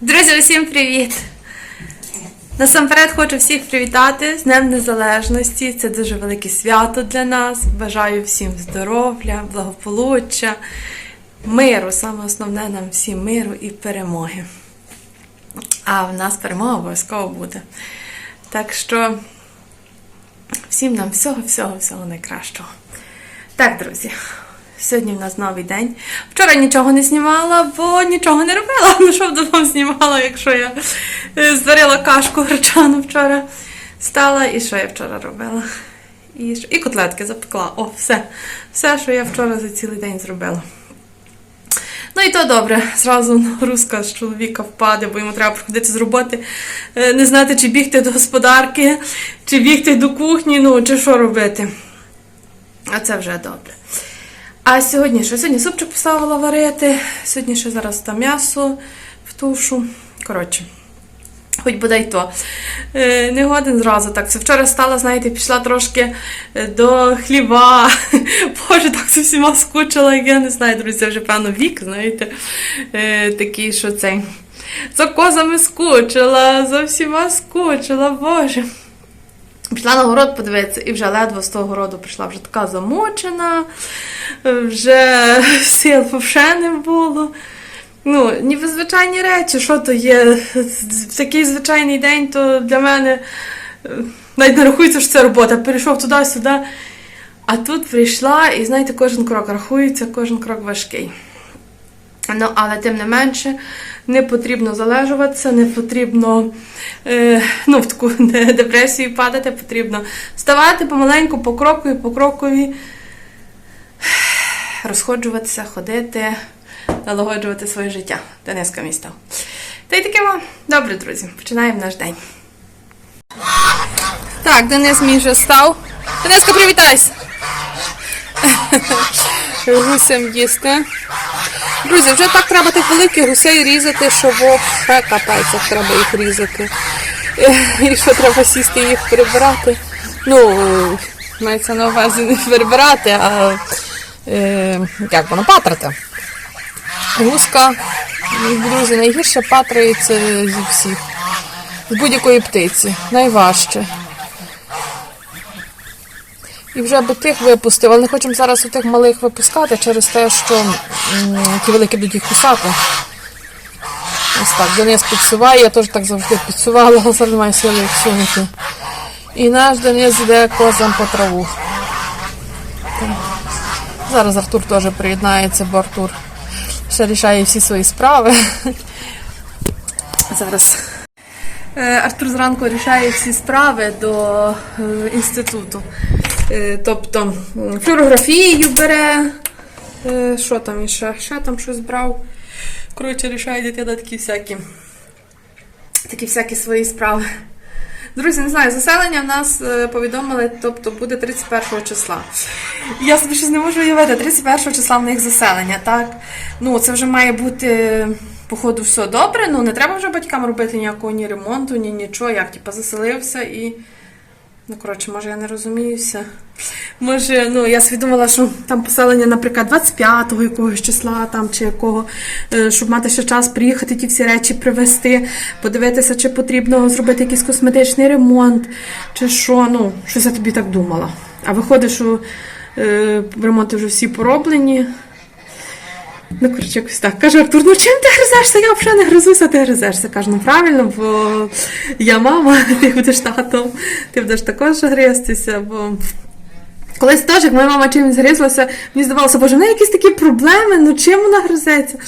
Друзі, усім привіт! Насамперед хочу всіх привітати з Днем Незалежності. Це дуже велике свято для нас. Бажаю всім здоров'я, благополуччя, миру. Саме основне нам всім миру і перемоги. А в нас перемога обов'язково буде. Так що всім нам всього, всього, всього найкращого. Так, друзі. Сьогодні в нас новий день. Вчора нічого не знімала, бо нічого не робила. Ну що б вам знімала, якщо я е, зварила кашку гречану вчора. Стала і що я вчора робила? І, що- і котлетки запекла. О, все. Все, що я вчора за цілий день зробила. Ну і то добре, зразу нагрузка з чоловіка впаде, бо йому треба приходити з роботи, е, не знати, чи бігти до господарки, чи бігти до кухні, ну чи що робити. А це вже добре. А сьогодні що? Сьогодні супчик поставила варити. Сьогодні ще зараз там м'ясо в тушу. Коротше, хоч бодай то. Е, не годин зразу так. Це вчора стала, знаєте, пішла трошки е, до хліба. Боже, так з усіма скучила, я не знаю, друзі, це вже певно вік, знаєте, е, такий, що цей. За козами скучила, за всіма скучила, Боже. Пішла на город подивитися, і вже ледве з того городу прийшла вже така замучена, е, вже сил взагалі не було. Ну, ніби звичайні речі, що то є. Такий звичайний день, то для мене е, навіть не рахується, що це робота. Перейшов туди-сюди. А тут прийшла, і знаєте, кожен крок рахується, кожен крок важкий. Ну, але тим не менше, не потрібно залежуватися, не потрібно е, ну, в таку депресію падати, потрібно вставати помаленьку, по крокові, по крокові, розходжуватися, ходити, налагоджувати своє життя. Донецька місто. Та й таке вам. Добре, друзі, починаємо наш день. Так, Денис мій вже став. Дениска, привітайся! Гусем їсти. Друзі, вже так треба тих великих гусей різати, що вовше капець, як треба їх різати. Е, І що треба сісти їх прибирати. Ну, мається на увазі не прибирати, а е, як воно патрати. Гуска, друзі, найгірше патрається зі всіх. З будь-якої птиці. Найважче. І вже би тих випустив, але не хочемо зараз у тих малих випускати через те, що ті великі будуть їх кусати. Ось так, Денис підсуває, я теж так завжди підсувала, але зараз немає сили їх сунути. І наш Денис йде козам по траву. Зараз Артур теж приєднається, бо Артур ще рішає всі свої справи. Зараз. Е, Артур зранку рішає всі справи до е, інституту. Е, Тобто м, флюорографію бере. Е, Що там іще? Ще там щось брав. Коротше, рішає дитина такі всякі, такі всякі свої справи. Друзі, не знаю, заселення в нас е, повідомили, тобто буде 31 числа. Я собі щось не можу уявити, 31 числа в них заселення, так? Ну, це вже має бути, походу, все добре. Ну, не треба вже батькам робити ніякого ні ремонту, ні нічого. Як, типу, заселився і. Ну, коротше, може, я не розуміюся. Може, ну, я собі думала, що там поселення, наприклад, 25-го якогось числа там чи якого, е, щоб мати ще час приїхати ті всі речі привезти, подивитися, чи потрібно зробити якийсь косметичний ремонт, чи що. Ну, щось я тобі так думала. А виходить, що е, ремонти вже всі пороблені. Ну, коротше, якось так. Каже Артур, ну чим ти гризешся? Я взагалі не гризуся, ти гризешся. Кажу, ну правильно, бо я мама, ти будеш татом, ти будеш також гризтися, бо. Колись теж, як моя мама чимось гризлася, мені здавалося, боже, в неї якісь такі проблеми, ну чим вона гризеться?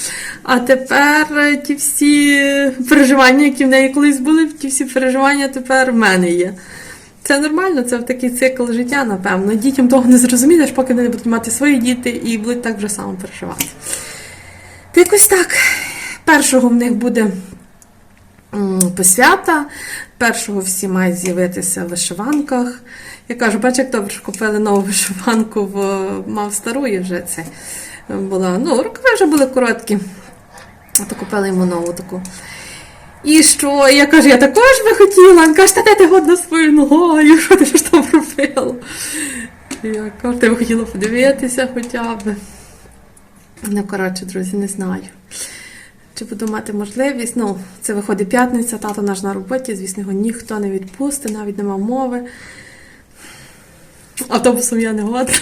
А тепер ті всі переживання, які в неї колись були, ті всі переживання тепер в мене є. Це нормально, це такий цикл життя, напевно. Дітям того не зрозумієш, поки вони будуть мати свої діти і будуть так вже само переживати. Якось так. Першого в них буде посвята. Першого всі мають з'явитися в вишиванках. Я кажу, бач, як добре, купили нову вишиванку, бо мав стару і вже це була. Ну, рукави вже були короткі. А то купили йому нову таку. І що? Я кажу, я також би хотіла. Він каже, та де ти годна своєю ногою, що ти ж там робила? Я кажу, ти б хотіла подивитися хоча б. Ну, коротше, друзі, не знаю. Чи буду мати можливість? Ну, це виходить п'ятниця, тато наш на роботі, звісно, його ніхто не відпустить, навіть нема мови. Автобусом я не годна.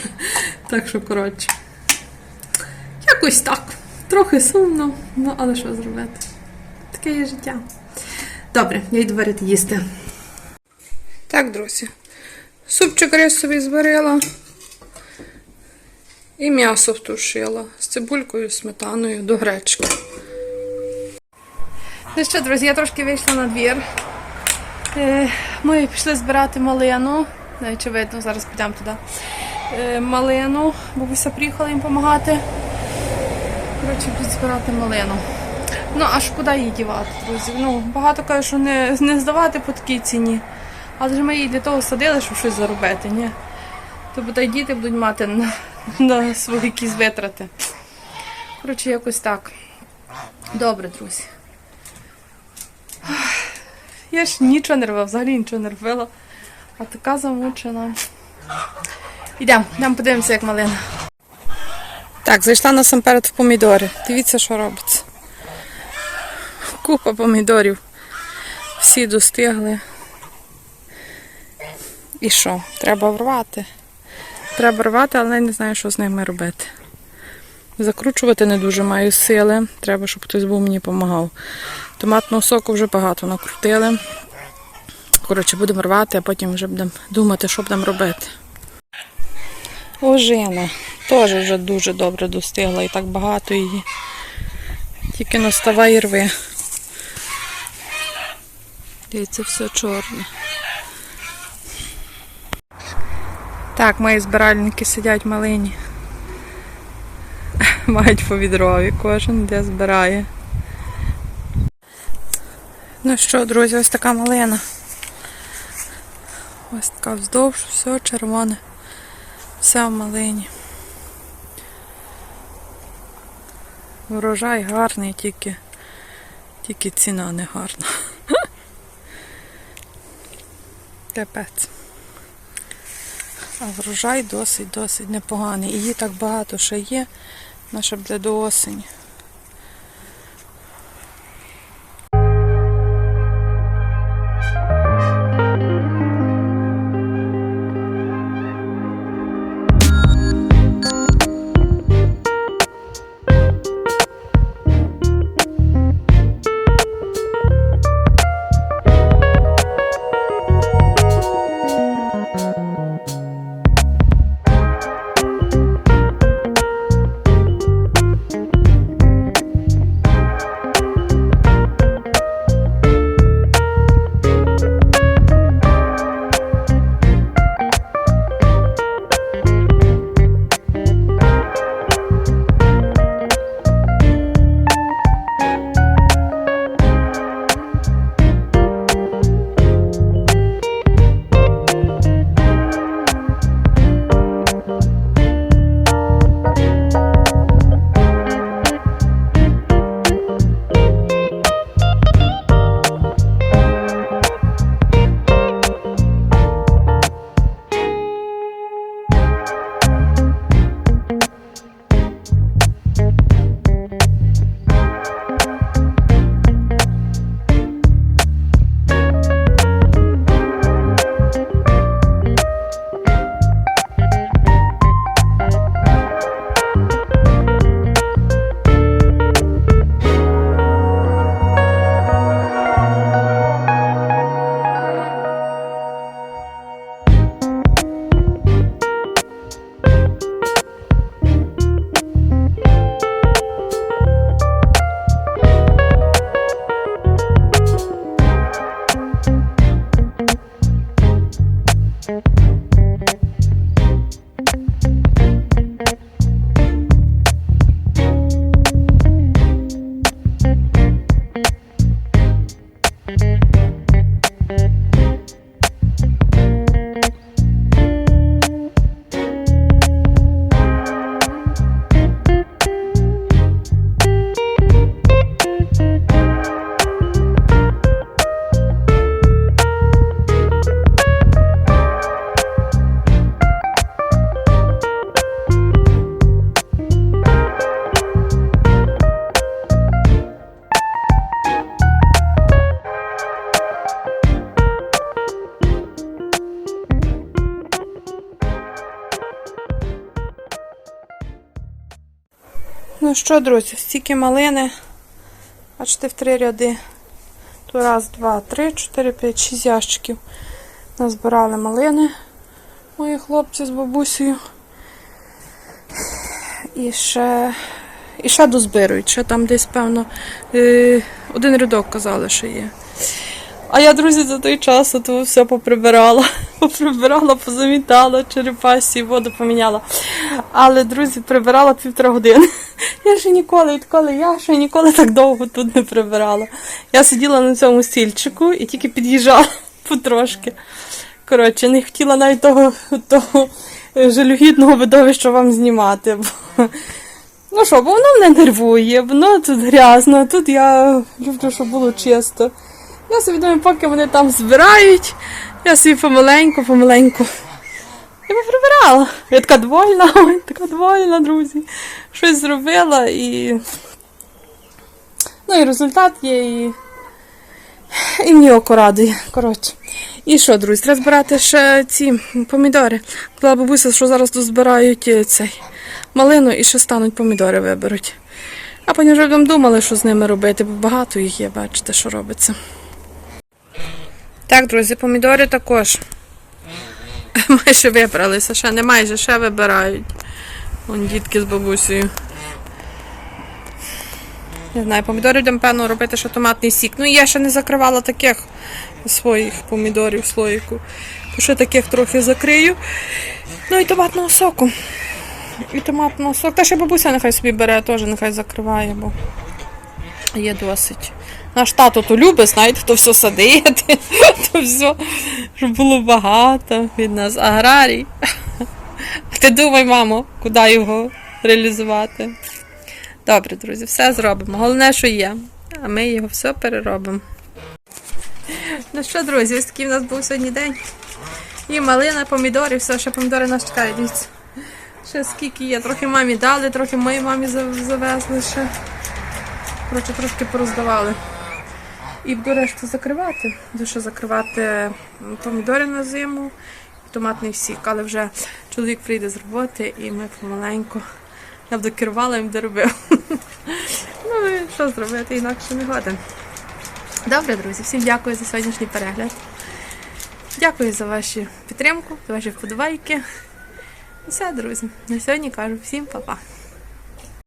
Так що, коротше. Якось так. Трохи сумно, ну але що зробити? Таке є життя. Добре, я йду варити їсти. Так, друзі. Супчик рис собі зварила. І м'ясо втушила цибулькою, сметаною до гречки. Ну що, друзі, я трошки вийшла на двір. Е, Ми пішли збирати малину. Не, Чи видно, зараз підемо туди. Е, Малину. Бабуся приїхала їм допомагати. Коротше, будуть збирати малину. Ну, аж куди її дівати, друзі? Ну, багато кажуть, що не, не здавати по такій ціні. Але ж ми її для того садили, щоб щось заробити, ні? То бодай діти будуть мати на, на свої якісь витрати. Коротше, якось так. Добре, друзі. Я ж нічого не робила, взагалі нічого не робила. А така замучена. Йдемо, йдемо подивимося, як малина. Так, зайшла насамперед в помідори. Дивіться, що робиться. Купа помідорів. Всі достигли. І що? Треба рвати. Треба рвати, але я не знаю, що з ними робити. Закручувати не дуже маю сили. Треба, щоб хтось був мені допомагав. Томатного соку вже багато накрутили. Коротше, будемо рвати, а потім вже будемо думати, що будемо робити. Ожина теж вже дуже добре достигла і так багато її. Тільки наставай і рви. Дивіться, все чорне. Так, мої збиральники сидять малині. Мають по відрові, кожен де збирає. Ну що, друзі, ось така малина. Ось така вздовж, все червоне. Все в малині. Врожай гарний, тільки, тільки ціна не гарна. Капець. А врожай досить-досить непоганий. Її так багато ще є, наша буде до осені. Ну що, друзі, стільки малини. Бачите, в три ряди. То раз, два, три, чотири, п'ять, шість ящиків. Назбирали малини. Мої хлопці з бабусею. І ще, і ще дозбирують. Ще там десь, певно, е, один рядок казали, що є. А я, друзі, за той час то все поприбирала. Поприбирала, позамітала, черепасі, воду поміняла. Але, друзі, прибирала півтора години. Я ще ніколи, відколи я ще ніколи так довго тут не прибирала. Я сиділа на цьому стільчику і тільки під'їжджала потрошки. Коротше, не хотіла навіть того, того е, жалюгідного видовища вам знімати. Бо... Ну що, бо воно мене нервує, воно тут грязно, тут я люблю, щоб було чисто. Я собі думаю, поки вони там збирають, я собі помаленьку, помаленьку. І поприбирала. Я така довольна, ой, така довольна, друзі. Щось зробила і. Ну і результат є, і. І мені око радує. Коротше. І що, друзі, треба збирати ще ці помідори. Була бабуся, що зараз тут збирають е, цей малину і ще стануть помідори виберуть. А потім вже думали, що з ними робити, бо багато їх є, бачите, що робиться. Так, друзі, помідори також. Майже вибралися, ще не майже, ще вибирають. Вон дітки з бабусею. Не знаю, помідори будемо, певно, робити ще томатний сік. Ну, я ще не закривала таких своїх помідорів слоїку. То ще таких трохи закрию. Ну і томатного соку. І томатного соку. Та ще бабуся нехай собі бере, теж нехай закриває, бо є досить. Наш тато то любить, знаєте, то все садити, то все, щоб було багато від нас. Аграрій. Ти думай, мамо, куди його реалізувати. Добре, друзі, все зробимо. Головне, що є. А ми його все переробимо. Ну що, друзі, ось такий в нас був сьогодні день. І малина, помідори, все, ще помідори нас чекають. Ще скільки є. Трохи мамі дали, трохи моїй мамі завезли ще. Коротше, трошки пороздавали. І буду решту закривати. Буду закривати помідори на зиму, томатний сік. Але вже чоловік прийде з роботи і ми помаленьку. Я буду керувала, він буде робив. ну і що зробити, інакше не годен. Добре, друзі, всім дякую за сьогоднішній перегляд. Дякую за вашу підтримку, за ваші вподобайки. І все, друзі. На сьогодні кажу всім па-па.